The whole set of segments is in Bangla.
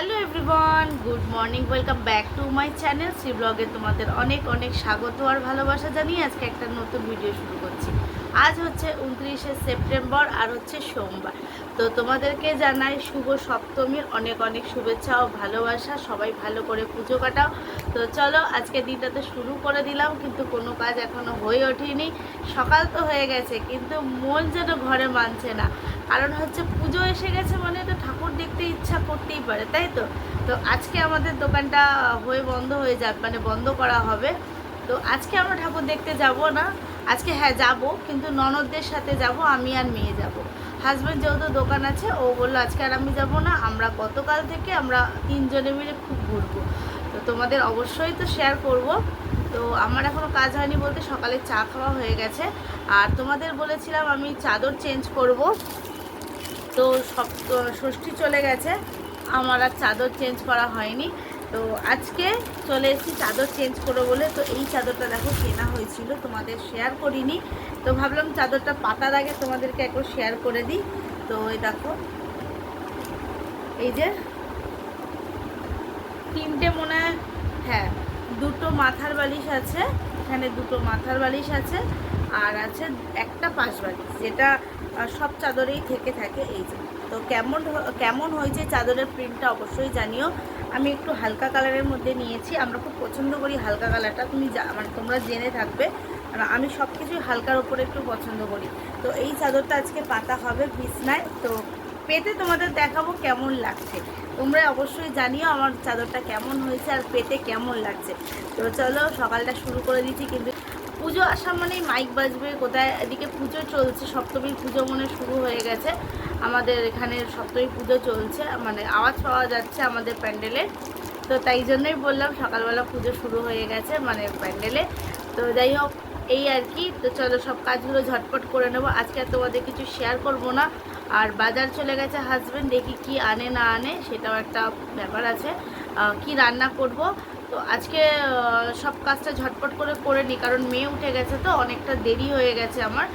Hello everyone, good morning, welcome back to my channel Shri ব্লগে তোমাদের অনেক অনেক স্বাগত আর ভালোবাসা জানিয়ে আজকে একটা নতুন ভিডিও শুরু করছি। আজ হচ্ছে উনত্রিশে সেপ্টেম্বর আর হচ্ছে সোমবার। তো তোমাদেরকে জানাই শুভ সপ্তমীর অনেক অনেক শুভেচ্ছা ও ভালোবাসা। সবাই ভালো করে পুজো কাটাও। তো চলো আজকে দিনটাতে শুরু করে দিলাম, কিন্তু কোনো কাজ এখনও হয়ে ওঠেনি। সকাল তো হয়ে গেছে, কিন্তু মন যেন ঘরে মানছে না। কারণ হচ্ছে পুজো এসে গেছে মানে তো ঠাকুর দেখতে ইচ্ছা করতেই পারে, তাই তো? তো আজকে আমাদের দোকানটা হয়ে বন্ধ হয়ে যাবে মানে বন্ধ করা হবে। তো আজকে আমরা ঠাকুর দেখতে যাব না। আজকে হ্যাঁ যাব, কিন্তু ননদদের সাথে যাব, আমি আর মেয়ে যাব। হাজব্যান্ড যেহেতু দোকান আছে, ও বলল আজকে আর আমি যাব না, আমরা গতকাল থেকে আমরা তিনজনে মিলে খুব ঘুরবো। তো তোমাদের অবশ্যই তো শেয়ার করব। তো আমার এখনও কাজ হয়নি বলতে সকালে চা খাওয়া হয়ে গেছে। আর তোমাদের বলেছিলাম আমি চাদর চেঞ্জ করব। তো সব ষষ্ঠী চলে গেছে, আমার আর চাদর চেঞ্জ করা হয়নি। তো আজকে চলে এসেছি চাদর চেঞ্জ করব বলে। তো এই চাদরটা দেখো কেনা হয়েছিল, তোমাদের শেয়ার করিনি। তো ভাবলাম চাদরটা পাতার আগে তোমাদেরকে একবার শেয়ার করে দিই। তো এই দেখো, এই যে তিনটে মনে হয় হ্যাঁ দুটো মাথার বালিশ আছে, এখানে দুটো মাথার বালিশ আছে, আর আছে একটা পাশ বালিশ, যেটা সব চাদরেই থেকে থাকে, এই যে। তো কেমন কেমন হয়েছে চাদরের প্রিন্টটা অবশ্যই জানিও। আমি একটু হালকা কালারের মধ্যে নিয়েছি। আমরা খুব পছন্দ করি হালকা কালারটা তুমি মানে তোমরা জেনে থাকবে। আমি সব কিছুই হালকার ওপরে একটু পছন্দ করি। তো এই চাদরটা আজকে পাতা হবে বিছনায়। তো পেতে তোমাদের দেখাবো কেমন লাগছে। তোমরা অবশ্যই জানিও আমার চাদরটা কেমন হয়েছে আর পেতে কেমন লাগছে। তো চলো সকালটা শুরু করে দিচ্ছি কিন্তু পুজো আসা মানেই মাইক বাজবে। কোথায়? এদিকে পুজো চলছে। সপ্তমীর পুজো মনে শুরু হয়ে গেছে। আমাদের এখানে সপ্তমী পুজো চলছে মানে আওয়াজ পাওয়া যাচ্ছে আমাদের প্যান্ডেলে। তো তাই জন্যই বললাম, সকালবেলা পুজো শুরু হয়ে গেছে মানে প্যান্ডেলে। তো যাই হোক, এই আর কি। তো চলো সব কাজগুলো ঝটপট করে নেব। আজকে আর তোমাদের কিছু শেয়ার করব না। আর বাজার চলে গেছে হাজবেন্ড দেখি কি আনে না আনে, সেটাও একটা ব্যাপার আছে। কি রান্না করব? তো আজকে সব কাজটা ঝটপট করে করে নিই কারণ মেয়ে উঠে গেছে তো, অনেকটা দেরি হয়ে গেছে আমার।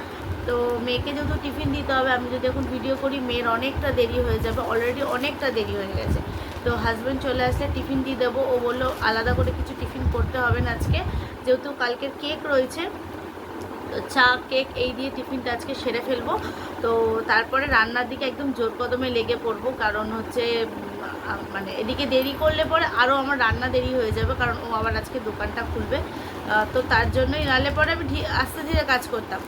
তো মেয়েকে যেহেতু টিফিন দিতে হবে, আমি যদি এখন ভিডিও করি, মেয়ের অনেকটা দেরি হয়ে যাবে অলরেডি অনেকটা দেরি হয়ে গেছে। তো হাজব্যান্ড চলে আসলে টিফিন দিয়ে দেবো। ও বলল, আলাদা করে কিছু টিফিন করতে হবে না আজকে। যেহেতু কালকের কেক রয়েছে চা, কেক এই দিয়ে টিফিনটা আজকে সেরে ফেলব। তো তারপরে রান্নার দিকে একদম জোর কদমে লেগে পড়ব, কারণ হচ্ছে মানে এদিকে দেরি করলে পরে আরও আমার রান্না দেরি হয়ে যাবে, কারণ ও আবার আজকে দোকানটা খুলবে। তো তার জন্যই নাহলে পরে আমি আস্তে ধীরে কাজ করতাম।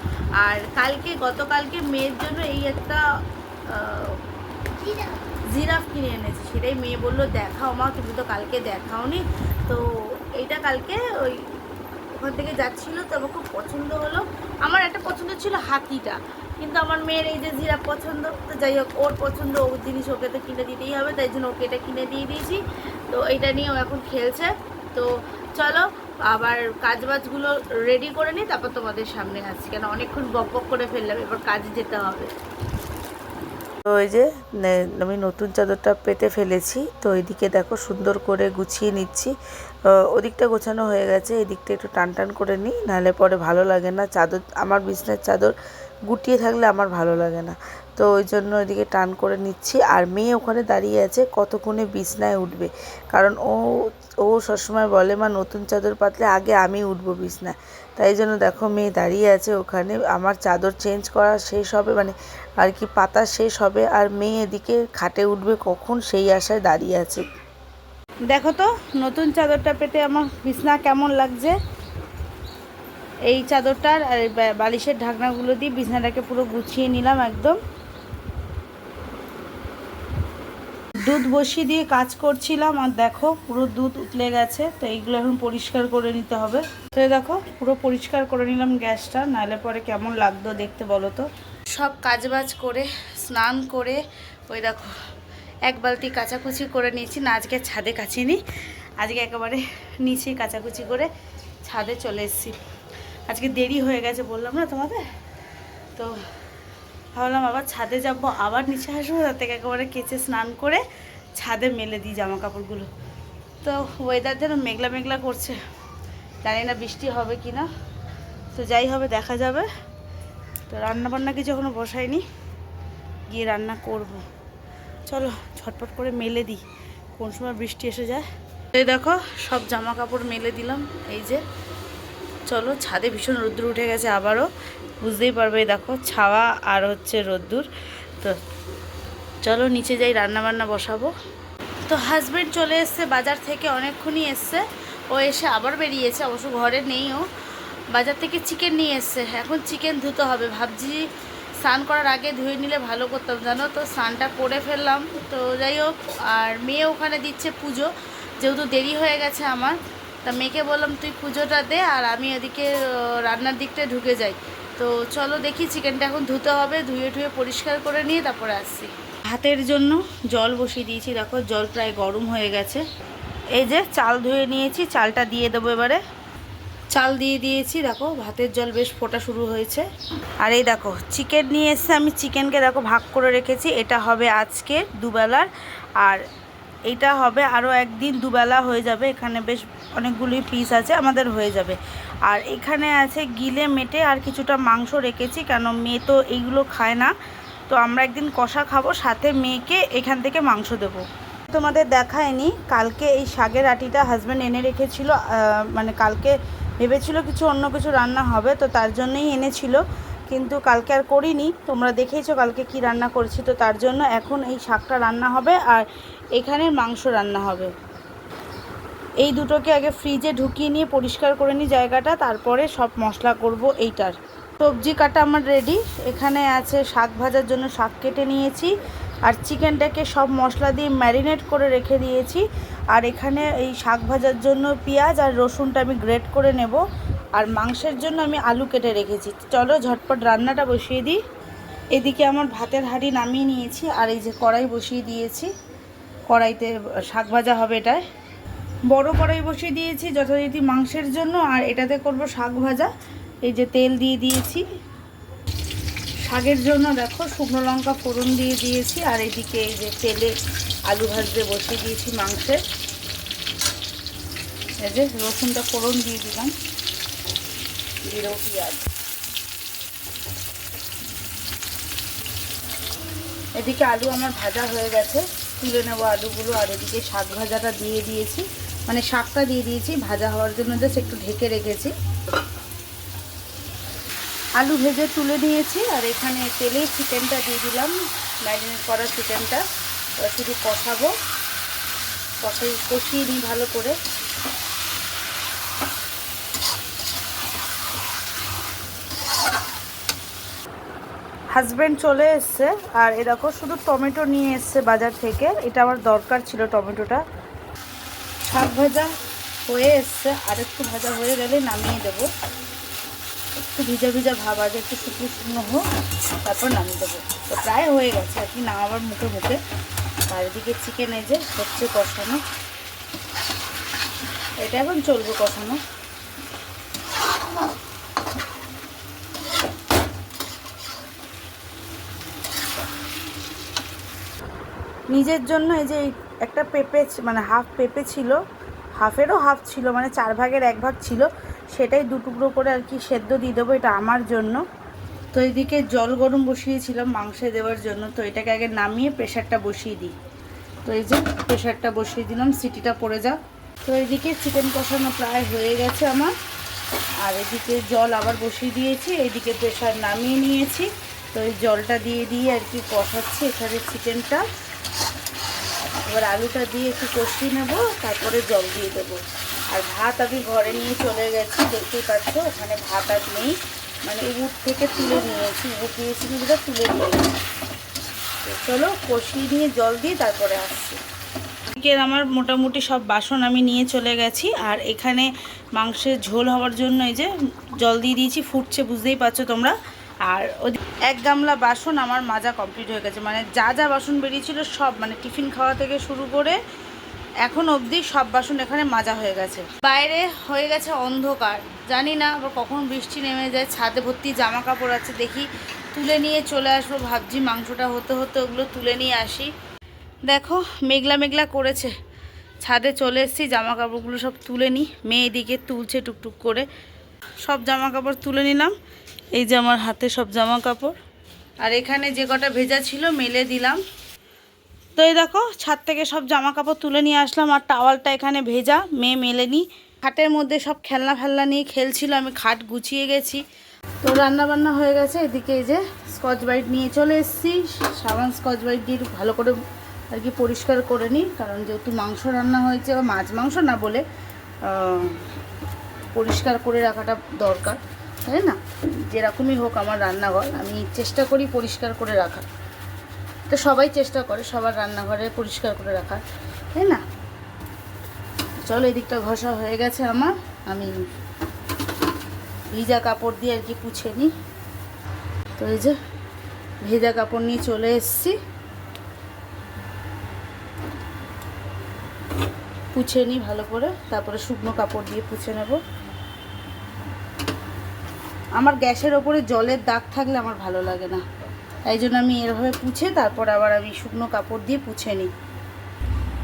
আর কালকে, গতকালকে মেয়ের জন্য এই একটা জিরাফ কিনে এনেছি, সেটাই মেয়ে বলল, দেখাও মা, তুমি তো কালকে দেখাওনি। তো এইটা কালকে ওই ওখান থেকে যাচ্ছিল, তো আমার খুব পছন্দ হলো। আমার একটা পছন্দ ছিল হাতিটা, কিন্তু আমার মেয়ের এই যে জিরাফ পছন্দ, তো যাই হোক, ওর পছন্দ ওর জিনিস ওকে তো কিনে দিতেই হবে, তাই জন্য ওকে এটা কিনে দিয়ে দিয়েছি। তো এটা নিয়ে ও এখন খেলছে। তো চলো, আবার কাজ বাজগুলো রেডি করে নিই, তারপর তোমাদের সামনে আসছি, কেন অনেকক্ষণ বক বক করে ফেললাম, এবার কাজে যেতে হবে। তো এই যে আমি নতুন চাদরটা পেতে ফেলেছি। তো এদিকে দেখো সুন্দর করে গুছিয়ে নিচ্ছি। ওদিকটা গোছানো হয়ে গেছে, এদিকটা একটু টান টান করে নিই, নাহলে পরে ভালো লাগে না। চাদর, আমার বিছনার চাদর গুটিয়ে থাকলে আমার ভালো লাগে না। তো ওই জন্য এদিকে টান করে নিচ্ছি। আর মেয়ে ওখানে দাঁড়িয়ে আছে, কতক্ষণে বিছনায় উঠবে? কারণ ও ও সবসময় বলে, মা, নতুন চাদর পাতলে আগে আমি উঠবো বিছনায়। তাই জন্য দেখো মেয়ে দাঁড়িয়ে আছে ওখানে। আমার চাদর চেঞ্জ করা শেষ হবে মানে আর কি পাতা শেষ হবে, আর মেয়ে এদিকে খাটে উঠবে কখন সেই আশায় দাঁড়িয়ে আছে। দেখো তো, নতুন চাদরটা পেতে আমার বিছনা কেমন লাগছে? এই চাদরটার আর বালিশের ঢাকনাগুলো দিয়ে বিছনাটাকে পুরো গুছিয়ে নিলাম একদম। দুধ বসিয়ে দিয়ে কাজ করছিলাম আর দেখো পুরো দুধ উতলে গেছে, তো এইগুলো এখন পরিষ্কার করে নিতে হবে। তো দেখো, পুরো পরিষ্কার করে নিলাম গ্যাসটা, নাহলে পরে কেমন লাগতো দেখতে বলো তো। সব কাজবাজ করে, স্নান করে, ওই দেখো, এক বালতি কাচাকুচি করে নিয়েছি, না আজকে ছাদে কাচিনি, আজকে একেবারে নিচেই কাচাকুচি করে ছাদে চলে এসেছি। আজকে দেরি হয়ে গেছে বললাম না তোমাদের? তো ভাবলাম, আবার ছাদে যাব, আবার নিচে আসব, তার থেকে একেবারে কেচে স্নান করে ছাদে মেলে দিই জামা কাপড়গুলো তো ওয়েদার যেন মেঘলা মেঘলা করছে। জানি না বৃষ্টি হবে কি না। তো যাই হবে, দেখা যাবে। তো রান্না বান্না কিছু এখনও বসাইনি। গিয়ে রান্না করব। চলো, ঝটপট করে মেলে দিই, কোন সময় বৃষ্টি এসে যায়। দেখো, সব জামা কাপড় মেলে দিলাম, এই যে। চলো ছাদে ভীষণ রোদ্দুর উঠে গেছে আবারও। বুঝতেই পারবে, দেখো, ছাওয়া আর হচ্ছে রোদ্দুর। তো চলো নিচে যাই রান্না বান্না বসাবো। তো হাজবেন্ড চলে এসছে, বাজার থেকে অনেকক্ষণই এসছে। ও এসে আবার বেরিয়েছে, অবশ্য ঘরে নেই ও। বাজার থেকে চিকেন নিয়ে এসছে। এখন চিকেন ধুতে হবে। ভাবছি স্নান করার আগে ধুয়ে নিলে ভালো করতাম, জানো তো? স্নানটা করে ফেললাম। তো যাই হোক, আর মেয়ে ওখানে দিচ্ছে পুজো। যেহেতু দেরি হয়ে গেছে আমার তা মেয়েকে বললাম তুই পুজোটা দে আর আমি আহ, রান্নার দিকটায় ঢুকে যাই। তো চলো দেখি চিকেনটা এখন ধুতে হবে ধুয়ে ধুয়ে পরিষ্কার করে নিয়ে তারপরে আসছি। ভাতের জন্য জল বসিয়ে দিয়েছি দেখো জল প্রায় গরম হয়ে গেছে। এই যে চাল ধুয়ে নিয়েছি চালটা দিয়ে দেবো এবারে। চাল দিয়ে দিয়েছি দেখো ভাতের জল বেশ ফোটা শুরু হয়েছে। আর এই দেখো চিকেন নিয়ে এসে আমি চিকেনকে দেখো ভাগ করে রেখেছি এটা হবে আজকে দুবেলার। আর এটা হবে আরও একদিন দুবেলা হয়ে যাবে। এখানে বেশ অনেকগুলি পিস আছে, আমাদের হয়ে যাবে। আর এখানে আছে গিলে মেটে আর কিছুটা মাংস রেখেছি, কেন মেয়ে তো এইগুলো খায় না। তো আমরা একদিন কষা খাব, সাথে মেয়েকে এখান থেকে মাংস দেবো। তোমাদের দেখায়নি, কালকে এই শাকের আটিটা হাজব্যান্ড এনে রেখেছিল মানে কালকে ভেবেছিল কিছু অন্য কিছু রান্না হবে, তো তার জন্যই এনেছিল। কিন্তু কালকে আর করিনি। তোমরা দেখেইছো কালকে কি রান্না করেছি, তো তার জন্য এখন এই শাকটা রান্না হবে আর এখানে মাংস রান্না হবে। এই দুটোকে আগে ফ্রিজে ঢুকিয়ে নিয়ে পরিষ্কার করে নিই জায়গাটা, তারপরে সব মশলা করব এইটার। সবজি কাটা আমার রেডি এখানে আছে শাক ভাজার জন্য শাক কেটে নিয়েছি, আর চিকেনটাকে সব মশলা দিয়ে ম্যারিনেট করে রেখে দিয়েছি, আর এখানে এই শাক ভাজার জন্য পেঁয়াজ আর রসুনটা আমি গ্রেট করে নেব আর মাংসের জন্য আমি আলু কেটে রেখেছি। চলো ঝটপট রান্নাটা বসিয়ে দিই। এদিকে আমার ভাতের হাঁড়ি নামিয়ে নিয়েছি, আর এই যে কড়াই বসিয়ে দিয়েছি। কড়াইতে শাক ভাজা হবে এটায়। বড় কড়াই বসিয়ে দিয়েছি যথারীতি মাংসের জন্য, আর এটাতে করব শাক ভাজা। এই যে তেল দিয়ে দিয়েছি। শাকের জন্য দেখো শুকনো লঙ্কা ফোড়ন দিয়ে দিয়েছি, আর এদিকে এই যে তেলে আলু ভাজতে বসিয়ে দিয়েছি মাংসের। এই যে রসুনটা ফোড়ন দিয়ে দিলাম। জিরো পেঁয়াজ এদিকে আলু আমার ভাজা হয়ে গেছে। তুলে নেব আলুগুলো, আর এদিকে শাক ভাজাটা দিয়ে দিয়েছি। মানে শাকটা দিয়ে দিয়েছি, ভাজা হওয়ার জন্য জাস্ট একটু ঢেকে রেখেছি। আলু ভেজে তুলে নিয়েছি, আর এখানে তেলে চিকেনটা দিয়ে দিলাম। ম্যারিনেট করা চিকেনটা। শুধু কষাবো। কষাই, কষিয়ে নিই ভালো করে। হাজব্যান্ড চলে এসছে, আর এ দেখো শুধু টমেটো নিয়ে এসছে বাজার থেকে। এটা আমার দরকার ছিল টমেটোটা। শাক ভাজা হয়ে এসছে, আর একটু ভাজা হয়ে গেলে নামিয়ে দেবো। একটু ভিজা ভিজা ভাব আগে, একটু শুকনো শুকনো হোক, তারপর নামিয়ে দেবো। তো প্রায় হয়ে গেছে আর কি নামাবার মুখে মুখে। আর এদিকে চিকেন এই যে, হচ্ছে কষানো। এটা এখন চলবে কষানো। নিজের জন্য এই যে একটা পেঁপে মানে হাফ পেঁপে ছিল হাফেরও হাফ ছিল মানে চার ভাগের এক ভাগ ছিল, সেটাই দু টুকরো করে আর কি সেদ্ধ দিয়ে দেবো, এটা আমার জন্য। তো এদিকে জল গরম বসিয়েছিলাম মাংসে দেওয়ার জন্য, তো এটাকে আগে নামিয়ে প্রেশারটা বসিয়ে দিই। তো এই যে প্রেশারটা বসিয়ে দিলাম, সিটিটা পড়ে যাক। তো এদিকে চিকেন কষানো প্রায় হয়ে গেছে আমার। আর এদিকে জল আবার বসিয়ে দিয়েছি, এদিকে প্রেশার নামিয়ে নিয়েছি। তো এই জলটা দিয়ে দিয়ে আর কি কষাচ্ছি এখানে চিকেনটা এবার আলুটা দিয়ে একটু কষিয়ে নেব, তারপরে জল দিয়ে দেবো। আর ভাত আমি ঘরে নিয়ে চলে গেছি, দেখতেই পাচ্ছ, ওখানে ভাত আর নেই। মানে উট থেকে তুলে নিয়েছি, উট দিয়েছি কিন্তু তুলে নিয়েছি। চলো কষিয়ে নিয়ে জল দিয়ে তারপরে আসছি। এদিকে আমার মোটামুটি সব বাসন আমি নিয়ে চলে গেছি, আর এখানে মাংসের ঝোল হওয়ার জন্য এই যে জল দিয়ে দিয়েছি, ফুটছে, বুঝতেই পারছ তোমরা। আর এক গামলা বাসন আমার মাজা কমপ্লিট হয়ে গেছে। মানে যা যা বাসন বেরিয়েছিল সব মানে টিফিন খাওয়া থেকে শুরু করে এখন অবধি সব বাসন এখানে মাজা হয়ে গেছে। বাইরে হয়ে গেছে অন্ধকার। জানি না আবার কখন বৃষ্টি নেমে যায়, ছাদে ভর্তি জামা কাপড় আছে, দেখি তুলে নিয়ে চলে আসব। ভাবছি মাংসটা হতে হতে ওগুলো তুলে নিয়ে আসি। দেখো, মেঘলা মেঘলা করেছে। ছাদে চলে এসেছি জামা কাপড়গুলো সব তুলে নিই। মেয়ে এদিকে তুলছে টুকটুক করে। সব জামা কাপড় তুলে নিলাম। এই যে আমার হাতে সব জামা কাপড় আর এখানে যে কটা ভেজা ছিল, মেলে দিলাম। তো এই দেখো, ছাদ থেকে সব জামা কাপড় তুলে নিয়ে আসলাম, আর টাওয়ালটা এখানে ভেজা, মেয়ে মেলেনি। খাটের মধ্যে সব খেলনা ফেলনা নিয়ে খেলছিল, আমি খাট গুছিয়ে গেছি। তো রান্না বান্না হয়ে গেছে, এদিকে এই যে স্কচ ব্রাইট নিয়ে চলে এসেছি। সাবান, স্কচ ব্রাইট দিয়ে ভালো করে আর কি পরিষ্কার করে নিই, কারণ যেহেতু মাংস রান্না হয়েছে মাছ মাংস না বলে পরিষ্কার করে রাখাটা দরকার। তাই না? যেরকমই হোক আমার রান্নাঘর, আমি চেষ্টা করি পরিষ্কার করে রাখার। তো সবাই চেষ্টা করে সবার রান্নাঘরে পরিষ্কার করে রাখার, তাই না? চলো এদিকটা ঘষা হয়ে গেছে আমার, আমি ভিজা কাপড় দিয়ে আর কি পুছে নিই। তো এই যে ভেজা কাপড় নিয়ে চলে এসেছি। পুছে নিই ভালো করে, তারপরে শুকনো কাপড় দিয়ে পুছে নেব। আমার গ্যাসের ওপরে জলের দাগ থাকলে আমার ভালো লাগে না। তাই জন্য আমি এরভাবে পুছে তারপর আবার আমি শুকনো কাপড় দিয়ে পুছে নিই।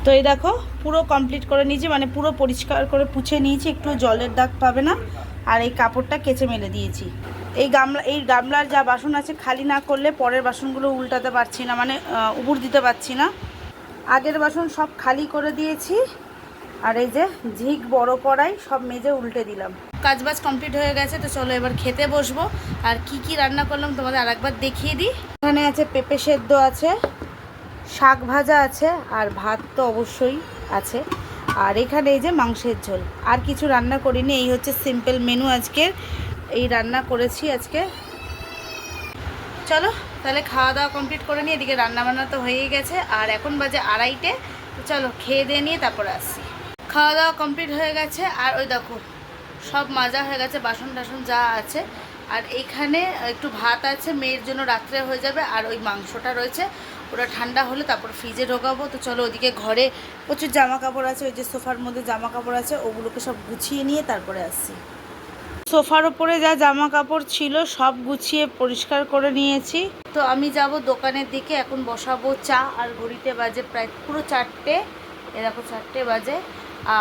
তো এই দেখো, পুরো কমপ্লিট করে নিয়েছি মানে পুরো পরিষ্কার করে পুছে নিয়েছি, একটু জলের দাগ পাবে না। আর এই কাপড়টা কেচে মেলে দিয়েছি। এই গামলা, এই গামলার যা বাসন আছে খালি না করলে পরের বাসনগুলো উল্টাতে পারছি না মানে উবুর দিতে পারছি না। আগের বাসন সব খালি করে দিয়েছি। আর এই যে ঝিক বড় কড়াই সব মেজে উল্টে দিলাম। কাজবাজ কমপ্লিট হয়ে গেছে, তো চলো এবার খেতে বসবো। আর কি কি রান্না করলাম তোমাদের আরেকবার দেখিয়ে দিই। এখানে আছে পেঁপে সেদ্ধ আছে, শাক ভাজা আছে, আর ভাত তো অবশ্যই আছে। আর এখানে এই যে মাংসের ঝোল, আর কিছু রান্না করিনি, এই হচ্ছে সিম্পল মেনু আজকের। এই রান্না করেছি আজকে। চলো, তাহলে খাওয়া দাওয়া কমপ্লিট করে নিয়ে এদিকে রান্না বান্না তো হয়েই গেছে। আর এখন বাজে আড়াইটে চলো খেয়ে দিয়ে নিয়ে তারপরে আসছি। খাওয়া দাওয়া কমপ্লিট হয়ে গেছে, আর ওই দেখো সব মাজা হয়ে গেছে, বাসন টাসন যা আছে। আর এইখানে একটু ভাত আছে, মেয়ের জন্য রাত্রে হয়ে যাবে, আর ওই মাংসটা রয়েছে। ওটা ঠান্ডা হলে তারপর ফ্রিজে ঢোকাবো। তো চলো ওদিকে ঘরে প্রচুর জামা কাপড় আছে, ওই যে সোফার মধ্যে জামা কাপড় আছে, ওগুলোকে সব গুছিয়ে নিয়ে তারপরে আসছি। সোফার ওপরে যা জামা কাপড় ছিল, সব গুছিয়ে পরিষ্কার করে নিয়েছি। তো আমি যাব দোকানের দিকে, এখন বসাবো চা, আর ঘড়িতে বাজে প্রায় পুরো চারটে। এরকম চারটে বাজে।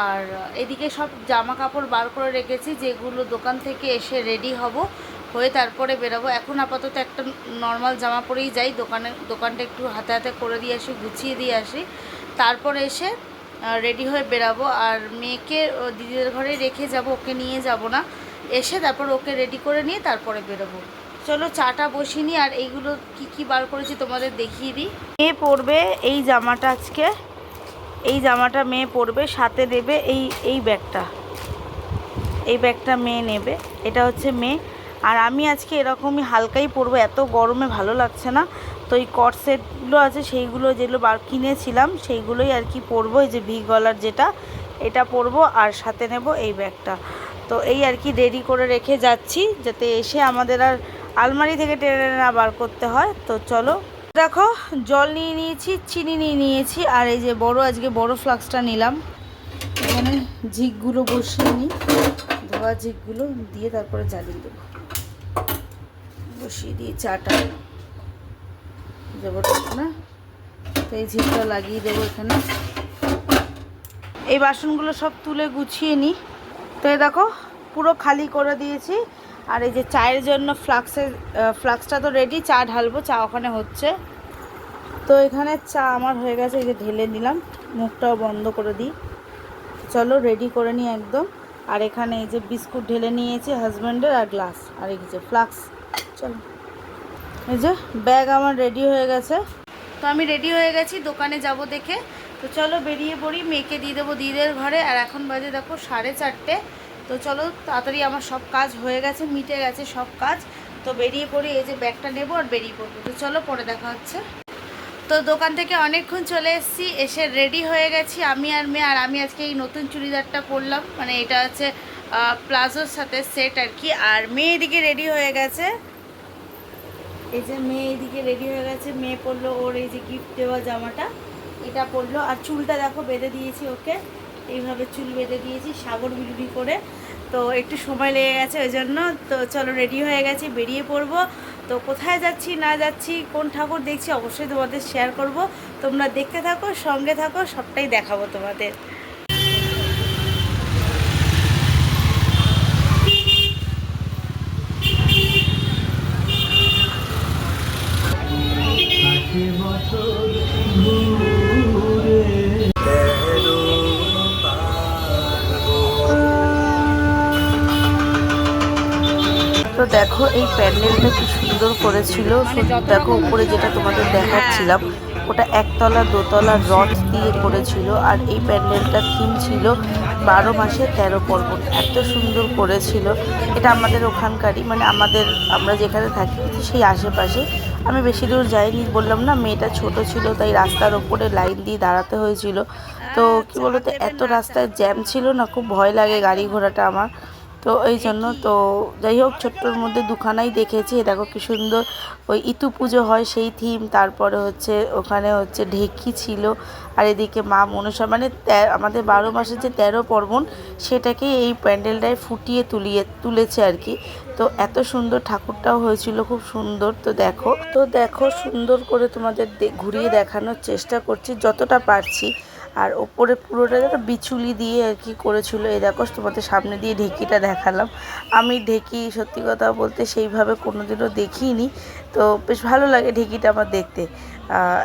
আর এদিকে সব জামা কাপড় বার করে রেখেছি, যেগুলো দোকান থেকে এসে রেডি হব, হয়ে তারপরে বেরোবো। এখন আপাতত একটা নর্মাল জামা পরেই যাই, দোকানে, দোকানটা একটু হাতে হাতে করে দিয়ে আসি, গুছিয়ে দিয়ে আসি। তারপরে এসে রেডি হয়ে বেরাবো। আর মেয়েকে দিদিদের ঘরে রেখে যাব, ওকে নিয়ে যাব না। এসে তারপর ওকে রেডি করে নিয়ে তারপরে বেরোবো। চলো চাটা বসিয়ে নিই, আর এইগুলো কি কি বার করেছি তোমাদের দেখিয়ে দিই। মেয়ে পরবে এই জামাটা আজকে। এই জামাটা মেয়ে পরবে, সাথে নেবে এই এই ব্যাগটা। এই ব্যাগটা মেয়ে নেবে, এটা হচ্ছে মেয়ে। আর আমি আজকে এরকমই হালকাই পরবো, এত গরমে ভালো লাগছে না। তো এই কট সেটগুলো আছে, সেইগুলো যেগুলো বার কিনেছিলাম, সেইগুলোই আর কি পরবো, এই যে ভি গলার যেটা, এটা পরবো আর সাথে নেব এই ব্যাগটা। তো এই আর কি রেডি করে রেখে যাচ্ছি, যাতে এসে আমাদের আর আলমারি থেকে টেনে না বার করতে হয়। তো চলো দেখো, জল নিয়ে নিয়েছি, চিনি নিয়ে নিয়েছি, আর এই যে বড় আজকে বড় ফ্লাক্সটা নিলাম। এখানে ঝিকগুলো বসিয়ে নিই, ধোয়া ঝিকগুলো দিয়ে তারপরে জ্বালিয়ে দেবো। বসিয়ে দিয়ে চাটা দেবো না? তো এই ঝিকটা লাগিয়ে দেবো এখানে। এই বাসনগুলো সব তুলে গুছিয়ে নিই। তো দেখো, পুরো খালি করে দিয়েছি। আর এই যে চায়ের জন্য ফ্লাক্সের ফ্লাক্সটা তো রেডি চা ঢালবো, চা ওখানে হচ্ছে। তো এখানে চা আমার হয়ে গেছে, এই যে ঢেলে নিলাম, মুখটাও বন্ধ করে দিই। চলো রেডি করে নিই একদম। আর এখানে এই যে বিস্কুট ঢেলে নিয়েছি হাজব্যান্ডের আর গ্লাস আর এই যে ফ্লাক্স, চলো। এই যে ব্যাগ আমার রেডি হয়ে গেছে। তো আমি রেডি হয়ে গেছি, দোকানে যাব দেখে। তো চলো, বেরিয়ে পড়ি, মেয়েকে দিয়ে দেবো দিদের ঘরে। আর এখন বাজে দেখো সাড়ে চারটে। তো চলো তাড়াতাড়ি আমার সব কাজ হয়ে গেছে, মিটে গেছে সব কাজ। তো বেরিয়ে পড়ি, এই যে ব্যাগটা নেব আর বেরিয়ে পড়ব। তো চলো পরে দেখা হচ্ছে। তো দোকান থেকে অনেকক্ষণ চলে এসেছি, এসে রেডি হয়ে গেছি আমি আর মেয়ে। আর আমি আজকে এই নতুন চুড়িদারটা পরলাম মানে এটা হচ্ছে প্লাজোর সাথে সেট আর কি। আর মেয়ে এদিকে রেডি হয়ে গেছে। এই যে মেয়ে এদিকে রেডি হয়ে গেছে, মেয়ে পরলো ওর এই যে গিফট দেওয়া জামাটা, এটা পরলো। আর চুলটা দেখো, বেঁধে দিয়েছি ওকে। এইভাবে চুল বেঁধে দিয়েছি, সাগর বিড়ুড়ি করে। তো একটু সময় লেগে গেছে ওই জন্য। তো চলো রেডি হয়ে গেছি, বেরিয়ে পড়ব। তো কোথায় যাচ্ছি, না যাচ্ছি, কোন ঠাকুর দেখছি অবশ্যই তোমাদের শেয়ার করব। তোমরা দেখতে থাকো, সঙ্গে থাকো, সবটাই দেখাবো তোমাদের। ষাট দেখো এই প্যান্ডেলটা কি সুন্দর করেছিল। দেখো উপরে যেটা তোমাদের দেখাচ্ছিলাম ওটা একতলা দোতলা রড দিয়ে করেছিল আর এই প্যান্ডেলটা থিম ছিল বারো মাসে তেরো পর্বণ। এত সুন্দর করেছিল। এটা আমাদের ওখানকারই মানে আমাদের আমরা যেখানে থাকি সেই আশেপাশে। আমি বেশি দূর যাইনি বললাম না মেয়েটা ছোট ছিল তাই রাস্তার ওপরে লাইন দিয়ে দাঁড়াতে হয়েছিল। তো কি বলতো এত রাস্তায় জ্যাম ছিল না খুব ভয় লাগে গাড়ি ঘোড়াটা আমার। তো এই জন্য তো যাই হোক, ছোট্টর মধ্যে দুখানাই দেখেছি। দেখো কি সুন্দর ওই ইতু পুজো হয় সেই থিম তারপরে হচ্ছে ওখানে হচ্ছে ঢেকি ছিল। আর এদিকে মা মনসা মানে আমাদের বারো মাসের যে তেরো পার্বণ, সেটাকে এই প্যান্ডেলটায় ফুটিয়ে তুলিয়ে, তুলেছে আর কি। তো এত সুন্দর ঠাকুরটাও হয়েছিল, খুব সুন্দর। তো দেখো তো দেখো সুন্দর করে তোমাদের ঘুরিয়ে দেখানোর চেষ্টা করছি, যতটা পারছি। আর ওপরে পুরোটা যেন বিচুলি দিয়ে আর কি করেছিল। এই দেখো, তোমাদের সামনে দিয়ে ঢেকিটা দেখালাম। আমি ঢেকি সত্যি কথা বলতে সেইভাবে কোনোদিনও দেখিনি। তো বেশ ভালো লাগে ঢেকিটা আমার দেখতে।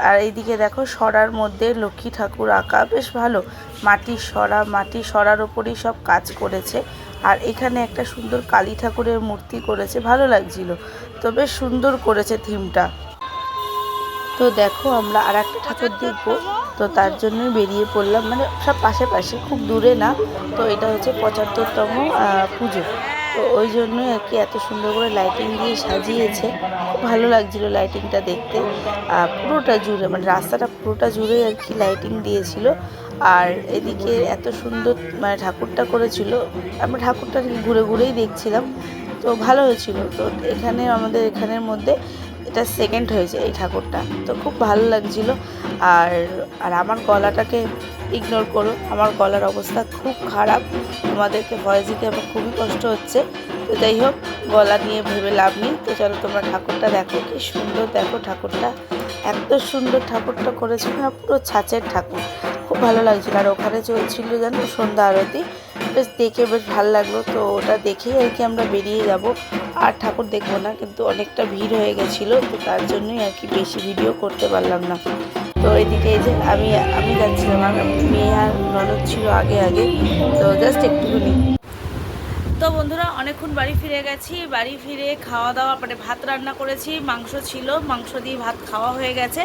আর এইদিকে দেখো, সরার মধ্যে লক্ষ্মী ঠাকুর আঁকা, বেশ ভালো। মাটির সরা, মাটির সরার ওপরেই সব কাজ করেছে। আর এখানে একটা সুন্দর কালী ঠাকুরের মূর্তি করেছে, ভালো লাগছিল। তো বেশ সুন্দর করেছে থিমটা তো দেখো, আমরা আর একটা ঠাকুর দেখব। তো তার জন্যই বেরিয়ে পড়লাম। মানে সব পাশে পাশে খুব দূরে না। তো এটা হচ্ছে পঁচাত্তরতম পুজো। তো ওই জন্যই আর কি এত সুন্দর করে লাইটিং দিয়ে সাজিয়েছে। ভালো লাগছিল লাইটিংটা দেখতে। আর পুরোটা জুড়ে মানে রাস্তাটা পুরোটা জুড়ে আর কি লাইটিং দিয়েছিল। আর এদিকে এত সুন্দর মানে ঠাকুরটা করেছিল। আমরা ঠাকুরটা ঘুরে ঘুরেই দেখছিলাম। তো ভালো হয়েছিল। তো এখানে আমাদের, এখানের মধ্যে এটা সেকেন্ড হয়েছে এই ঠাকুরটা। তো খুব ভালো লাগছিল। আর আর আমার গলাটাকে ইগনোর করো। আমার গলার অবস্থা খুব খারাপ। তোমাদেরকে ভয়েস দিতে আমার খুবই কষ্ট হচ্ছে। তো যাই হোক গলা নিয়ে ভেবে লাভ নেই। তো চলো তোমরা ঠাকুরটা দেখো, কি সুন্দর দেখো ঠাকুরটা। এত সুন্দর ঠাকুরটা করেছিল না, পুরো ছাঁচের ঠাকুর। খুব ভালো লাগছিল। আর ওখানে চলছিল জানো সন্ধ্যা আরতি। বেশ দেখে বেশ ভালো লাগল। তো ওটা দেখেই আর কি আমরা বেরিয়ে যাব। আর ঠাকুর দেখব না, কিন্তু অনেকটা ভিড় হয়ে গেছিল, তো তার জন্যই আর কি বেশি ভিডিও করতে পারলাম না। তো এদিকে এই যে আমি আমি যাচ্ছিলাম, আমার মেয়ে আর ননদ ছিল আগে আগে। তো জাস্ট একটুখানি তো বন্ধুরা, অনেকক্ষণ বাড়ি ফিরে গেছি। বাড়ি ফিরে খাওয়া দাওয়া মানে ভাত রান্না করেছি, মাংস ছিল, মাংস দিয়ে ভাত খাওয়া হয়ে গেছে।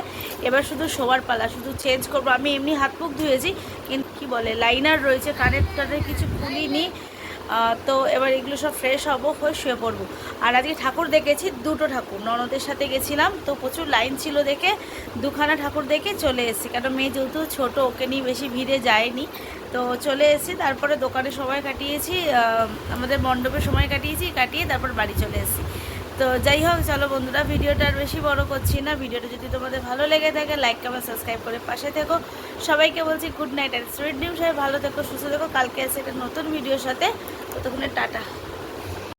এবার শুধু শোবার পালা, শুধু চেঞ্জ করব। আমি এমনি হাত মুখ ধুয়েছি, কিন্তু কি বলে লাইনার রয়েছে কানের কিছু খুলিনি। তো এবার এগুলো সব ফ্রেশ হব, হয়ে শুয়ে পড়ব। আর আজকে ঠাকুর দেখেছি, দুটো ঠাকুর। ননদের সাথে গেছিলাম, তো প্রচুর লাইন ছিল দেখে, দুখানা ঠাকুর দেখে চলে এসেছি। কেন, মেয়ে যেহেতু ছোটো, ওকে নিয়ে বেশি ভিড়ে যায়নি। তো চলে এসেছি, তারপরে দোকানে সময় কাটিয়েছি আমাদের মণ্ডপে সময় কাটিয়েছি, কাটিয়ে তারপর বাড়ি চলে এসেছি। তো যাই হোক, চলো বন্ধুরা, ভিডিওটা আর বেশি বড় করছি না। ভিডিওটা যদি তোমাদের ভালো লেগে থাকে লাইক কমেন্ট সাবস্ক্রাইব করে পাশে থেকো। সবাইকে বলছি গুড নাইট অ্যান্ড সুইট ডিম সবাই ভালো থেকো, সুস্থ থেকো। কালকে এসে একটা নতুন ভিডিওর সাথে। ততক্ষণে টাটা।